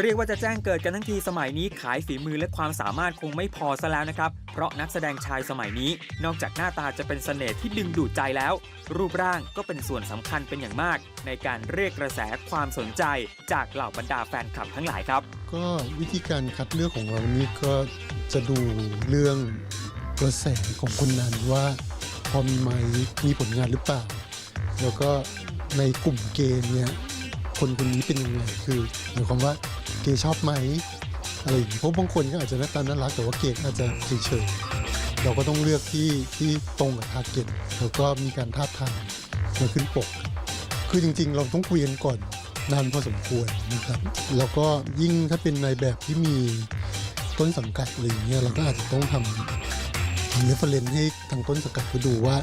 เรียกว่าจะแจ้งเกิดกันทั้งทีสมัยนี้ขายฝีมือและความสามารถคงไม่พอซะแล้วนะครับ เพราะนักแสดงชายสมัยนี้ นอกจากหน้าตาจะเป็นเสน่ห์ที่ดึงดูดใจแล้ว รูปร่างก็เป็นส่วนสำคัญเป็นอย่างมาก ในการเรียกกระแสความสนใจจากเหล่าบรรดาแฟนคลับทั้งหลายครับ ก็วิธีการคัดเลือกของเรานี่ก็จะดูเรื่องกระแสของคนนั้นว่าพอมีไหมมีผลงานหรือเปล่า แล้วก็ในกลุ่มเกย์เนี่ยคนคนนี้เป็นยังไงคือหมายความว่า เกย์ชอบไหมอะไรอย่างนี้เพราะบางคนก็อาจจะหน้าตาน่ารักแต่ว่าเกย์อาจจะเฉยๆเราก็ต้องเลือกที่ที่ตรงกับทาร์เก็ตแล้วก็มีการท้าทามมาขึ้นปก คือจริงๆ เราต้องคุยกันก่อนนานพอสมควรนะครับแล้วก็ยิ่งถ้าเป็นในแบบที่มีต้นสังกัดอะไรอย่างเงี้ยเราก็อาจจะต้องทำทำเรฟเฟรนให้ทางต้นสังกัดเขาดูว่า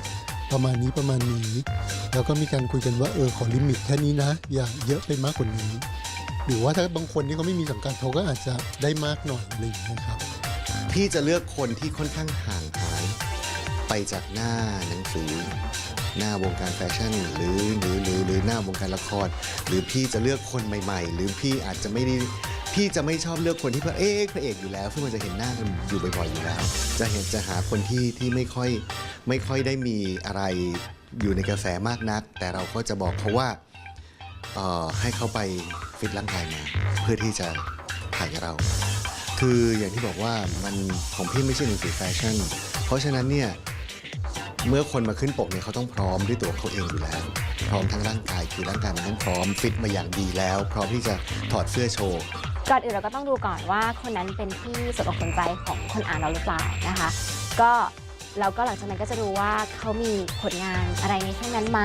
ประมาณนี้ประมาณนี้ แล้วก็มีการคุยกันว่าเออขอลิมิตแค่นี้นะ อย่าเยอะไปมากกว่านี้ หรือว่าถ้าบางคนที่เขาไม่มีสังกัดเขาก็อาจจะได้มากหน่อยอะไรอย่างเงี้ยครับ พี่จะเลือกคนที่ค่อนข้างห่างหาย ไปจากหน้าหนังสือ หน้าวงการแฟชั่น หรือหรือหรือหรือหน้าวงการละคร หรือพี่จะเลือกคนใหม่ ๆ หรือพี่อาจจะไม่ได้พี่จะไม่ชอบเลือกคนที่พระเอกพระเอกอยู่แล้วซึ่งมันจะเห็นหน้ากันอยู่บ่อยๆอยู่แล้ว จะเห็นจะหาคนที่ที่ไม่ค่อยไม่ค่อยได้มีอะไรอยู่ในกระแสมากนัก แต่เราก็จะบอกเขาว่า เอ่อให้เขาไปฟิตร่างกายมา เพื่อที่จะถ่ายกับเรา คืออย่างที่บอกว่ามันของพี่ไม่ใช่หนังสือแฟชั่น เพราะฉะนั้นเนี่ยเมื่อคนมาขึ้นปกเนี่ยเขาต้องพร้อมด้วยตัวเขาเองอยู่แล้ว พร้อมทั้งร่างกายคือร่างกายมันต้องพร้อมฟิตมาอย่างดีแล้ว พร้อมที่จะถอดเสื้อโชว์ ก่อนอื่นเราก็ต้องดูก่อนว่าคนนั้นเป็นที่สนอกสนใจของคนอ่านเราหรือเปล่านะคะ ก็ เราก็หลังจากนั้นก็จะดูว่าเขามีผลงานอะไรในช่วงนั้นไหม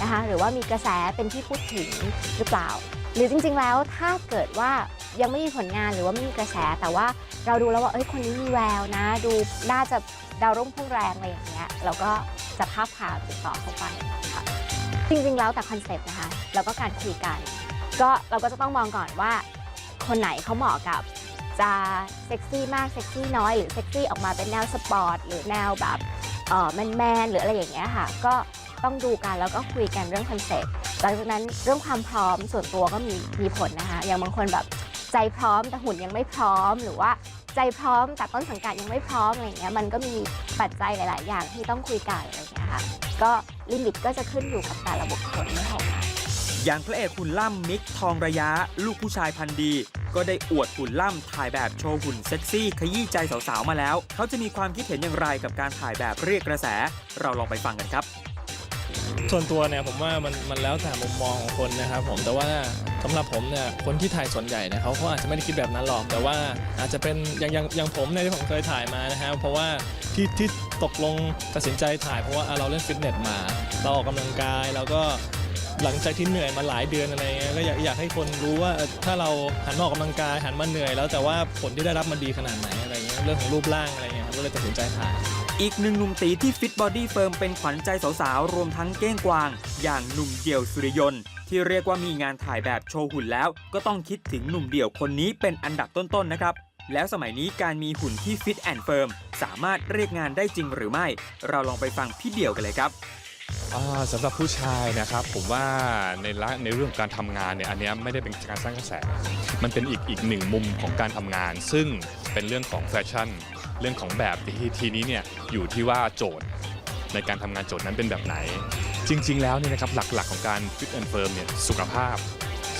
นะคะหรือว่ามีกระแสเป็นที่พูดถึงหรือเปล่า หรือจริงๆแล้วถ้าเกิดว่ายังไม่มีผลงานหรือว่าไม่มีกระแส แต่ว่าเราดูแล้วว่าเอ้ยคนนี้มีแววนะ ดูน่าจะดาวรุ่งพุ่งแรงอะไรอย่างเงี้ยเราก็จะภาพข่าวติดต่อเข้าไปค่ะจริงๆแล้วแต่คอนเซปต์นะคะแล้วก็การคุยกัน ก็เราก็จะต้องมองก่อนว่า คนไหนเขาเหมาะกับ จะเซ็กซี่มากเซ็กซี่น้อยหรือเซ็กซี่ออกมาเป็นแนวสปอร์ตหรือแนวแบบเออแมนๆหรืออะไรอย่างเงี้ยค่ะ ก็ต้องดูกันแล้วก็คุยกันเรื่องคอนเซ็ปต์หลังจากนั้นเรื่องความพร้อมส่วนตัวก็มีมีผลนะคะ อย่างบางคนแบบใจพร้อมแต่หุ่นยังไม่พร้อมหรือว่าใจพร้อมแต่ต้นสังกัดยังไม่พร้อมอะไรเงี้ยมันก็มีปัจจัยหลาย ๆ อย่างที่ต้องคุยกันอะไรอย่างเงี้ยค่ะก็ลิมิตก็จะขึ้นอยู่กับแต่ละบุคคลไม่เท่ อย่างพระเอกหุ่นล่ำมิกทองระยะ ลูกผู้ชายพันดี ก็ได้อวดหุ่นล่ำถ่ายแบบโชว์หุ่นเซ็กซี่ ขยี้ใจสาวๆมาแล้ว เขาจะมีความคิดเห็นอย่างไรกับการถ่ายแบบเรียกกระแส เราลองไปฟังกันครับ ส่วนตัวเนี่ยผมว่ามันมันแล้วแต่มุมมองของคนนะครับผมแต่ว่าสำหรับผมเนี่ยคนที่ถ่ายส่วนใหญ่เนี่ยเขาเขาอาจจะไม่ได้คิดแบบนั้นหรอก แต่ว่าอาจจะเป็นอย่างอย่างอย่างผมเนี่ยที่ผมเคยถ่ายมานะครับเพราะว่าที่ที่ตกลงตัดสินใจถ่ายเพราะว่าอะเราเล่นฟิตเนสมา เราออกกำลังกายแล้วก็ หลังจากที่เหนื่อยมาหลายเดือนอะไรเงี้ยก็อยากอยากให้คนรู้ว่าเออถ้าเราหันมาออกกำลังกายหันมาเหนื่อยแล้วแต่ว่าผลที่ได้รับมันดีขนาดไหนอะไรเงี้ยเรื่องของรูปร่างอะไรเงี้ยครับก็เลยตัดสินใจถ่ายอีกหนึ่งหนุ่มตีที่ฟิตบอดี้เฟิร์มเป็นขวัญใจสาวๆ รวมทั้งเก้งกวาง อย่างหนุ่มเดี่ยวสุริยนต์ที่เรียกว่ามีงานถ่ายแบบโชว์หุ่นแล้ว ก็ต้องคิดถึงหนุ่มเดี่ยวคนนี้เป็นอันดับต้นๆนะครับ แล้วสมัยนี้การมีหุ่นที่ฟิตแอนด์เฟิร์มสามารถเรียกงานได้จริงหรือไม่ เราลองไปฟังพี่เดี่ยวกันเลยครับ อ่าสำหรับผู้ชายนะครับผมว่าในละในเรื่องการทำงานเนี่ยอันเนี้ยไม่ได้เป็นการสร้างกระแส มันเป็นอีกอีกหนึ่งมุมของการทำงาน ซึ่งเป็นเรื่องของแฟชั่น เรื่องของแบบทีทีนี้เนี่ยอยู่ที่ว่าโจทย์ในการทำงานโจทย์นั้นเป็นแบบไหน จริง ๆ แล้วเนี่ยนะครับหลักๆของการฟิตแอนด์เฟิร์มเนี่ยสุขภาพ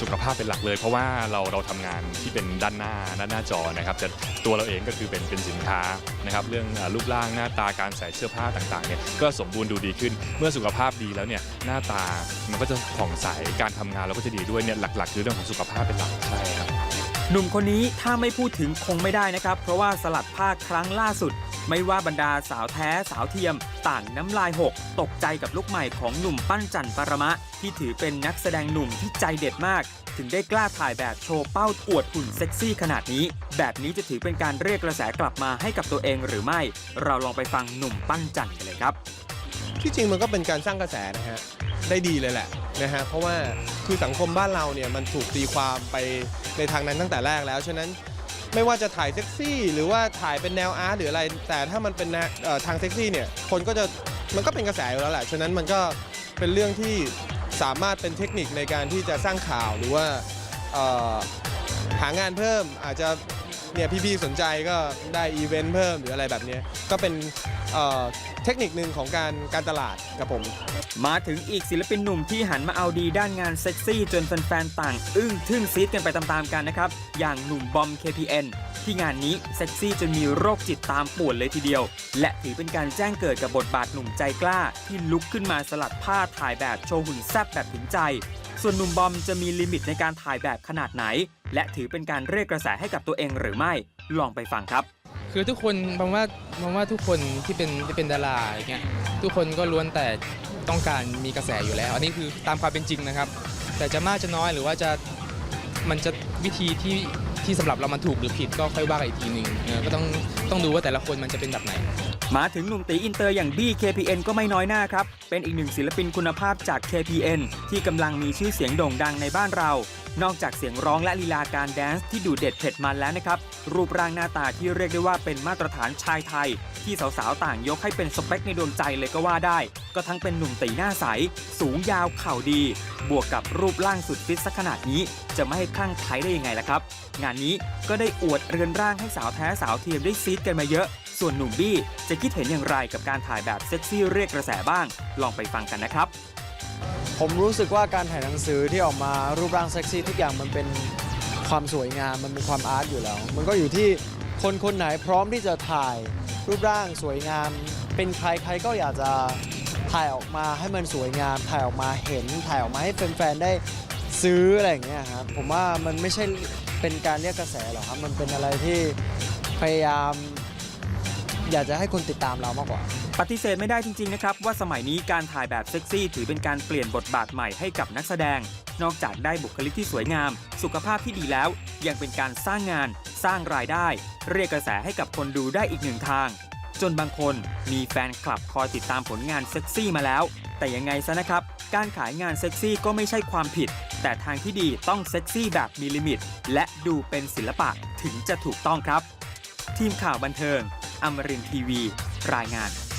สุขภาพเป็นหลักเลย เพราะว่าเราเราทำงานที่เป็นด้านหน้าด้านหน้าจอนะครับแต่ตัวเราเองก็คือเป็นเป็นสินค้านะครับเรื่องอ่ารูปร่างหน้าตาการใส่เสื้อผ้าต่างๆเนี่ยก็สมบูรณ์ดูดีขึ้น เมื่อสุขภาพดีแล้วเนี่ยหน้าตามันก็จะผ่องใสการทำงานเราก็จะดีด้วยเนี่ยหลักๆคือเรื่องของสุขภาพเป็นหลักใช่ครับ หนุ่มคนนี้ถ้าไม่พูดถึงคงไม่ได้นะครับ เพราะว่าสลัดผ้าครั้งล่าสุด ไม่ว่าบรรดาสาวแท้สาวเทียม ต่างน้ำลายหก ตกใจกับลุกใหม่ของหนุ่มปั้นจันปรมะ ที่ถือเป็นนักแสดงหนุ่มที่ใจเด็ดมาก ถึงได้กล้าถ่ายแบบโชว์เป้าอวดหุ่นเซ็กซี่ขนาดนี้ แบบนี้จะถือเป็นการเรียกกระแสกลับมาให้กับตัวเองหรือไม่ เราลองไปฟังหนุ่มปั้นจันกันเลยครับที่จริงมันก็เป็นการสร้างกระแสนะฮะได้ดีเลยแหละนะฮะเพราะว่าคือสังคมบ้านเราเนี่ยมันถูกตีความไป ในทางนั้นตั้งแต่แรกแล้ว ฉะนั้นไม่ว่าจะถ่ายเซ็กซี่ หรือว่าถ่ายเป็นแนวอาร์ตหรืออะไร แต่ถ้ามันเป็นแนวเอ่อทางเซ็กซี่เนี่ยคนก็จะมันก็เป็นกระแสอยู่แล้วแหละฉะนั้นมันก็เป็นเรื่องที่สามารถเป็นเทคนิคในการที่จะสร้างข่าวหรือว่าเอ่อหางานเพิ่มอาจจะ เนี่ยพี่ๆสนใจก็ได้อีเวนต์เพิ่มหรืออะไรแบบเนี้ยก็เป็นเอ่อเทคนิคหนึ่งของการการตลาดกับผม มาถึงอีกศิลปินหนุ่มที่หันมาเอาดีด้านงานเซ็กซี่จนแฟนๆต่าง อึ้งทึ่งซีดกันไปตามๆกันนะครับ อย่างหนุ่มบอม KPN ที่งานนี้เซ็กซี่จนมีโรคจิตตามป่วนเลยทีเดียว และถือเป็นการแจ้งเกิดกับบทบาทหนุ่มใจกล้า ที่ลุกขึ้นมาสลัดผ้าถ่ายแบบโชว์หุ่นแซ่บแบบถึงใจ ส่วนหนุ่มบอมจะมีลิมิตในการถ่ายแบบขนาดไหน และถือเป็นการเรียกกระแสให้กับตัวเองหรือไม่ลองไปฟังครับ คือทุกคนบางว่าบางว่าทุกคนที่เป็นที่เป็นดาราอย่างเงี้ยทุกคนก็ล้วนแต่ต้องการมีกระแสอยู่แล้ว อันนี้คือตามความเป็นจริงนะครับ แต่จะมากจะน้อยหรือว่าจะมันจะวิธีที่ที่สำหรับเรามันถูกหรือผิดก็ค่อยว่ากันอีกทีหนึ่งเออก็ต้องต้องดูว่าแต่ละคนมันจะเป็นแบบไหน มาถึงหนุ่มตีอินเตอร์อย่างบี้ KPN ก็ไม่น้อยหน้าครับ เป็นอีกหนึ่งศิลปินคุณภาพจาก KPN ที่กำลังมีชื่อเสียงโด่งดังในบ้านเรานอกจากเสียงร้องและลีลาการแดนซ์ที่ดูเด็ดเผ็ดมันแล้วนะครับ รูปร่างหน้าตาที่เรียกได้ว่าเป็นมาตรฐานชายไทย ที่สาวๆ ต่างยกให้เป็นสเปคในดวงใจเลยก็ว่าได้ ก็ทั้งเป็นหนุ่มตีหน้าใส สูงยาวเข่าดี บวกกับรูปร่างสุดฟิตสักขนาดนี้ จะไม่ให้คลั่งไคล้ได้ยังไงล่ะครับ งานนี้ก็ได้อวดเรือนร่างให้สาวแท้สาวเทียมได้ซีดกันมาเยอะ ส่วนหนุ่มบี้จะคิดเห็นอย่างไรกับการถ่ายแบบเซ็กซี่เรียกกระแสบ้าง ลองไปฟังกันนะครับ ผมรู้สึกว่าการถ่ายหนังสือที่ออกมารูปร่างเซ็กซี่ทุกอย่างมันเป็นความสวยงามมันเป็นความอาร์ตอยู่แล้ว มันก็อยู่ที่คนคนไหนพร้อมที่จะถ่ายรูปร่างสวยงาม เป็นใครใครก็อยากจะถ่ายออกมาให้มันสวยงาม ถ่ายออกมาเห็นถ่ายออกมาให้แฟนๆได้ซื้ออะไรอย่างเงี้ยครับผมว่ามันไม่ใช่เป็นการเรียกกระแสหรอกครับมันเป็นอะไรที่พยายาม อยากจะให้คนติดตามเรามากกว่า ปฏิเสธไม่ได้จริง ๆ นะครับ ว่าสมัยนี้การถ่ายแบบเซ็กซี่ ถือเป็นการเปลี่ยนบทบาทใหม่ให้กับนักแสดง นอกจากได้บุคลิกที่สวยงาม สุขภาพที่ดีแล้ว ยังเป็นการสร้างงาน สร้างรายได้ เรียกกระแสให้กับคนดูได้อีกหนึ่งทาง จนบางคนมีแฟนคลับคอยติดตามผลงานเซ็กซี่มาแล้ว แต่ยังไงซะนะครับ การขายงานเซ็กซี่ก็ไม่ใช่ความผิด แต่ทางที่ดีต้องเซ็กซี่แบบมีลิมิต และดูเป็นศิลปะถึงจะถูกต้องครับ ทีมข่าวบันเทิง อมรินทีวี รายงาน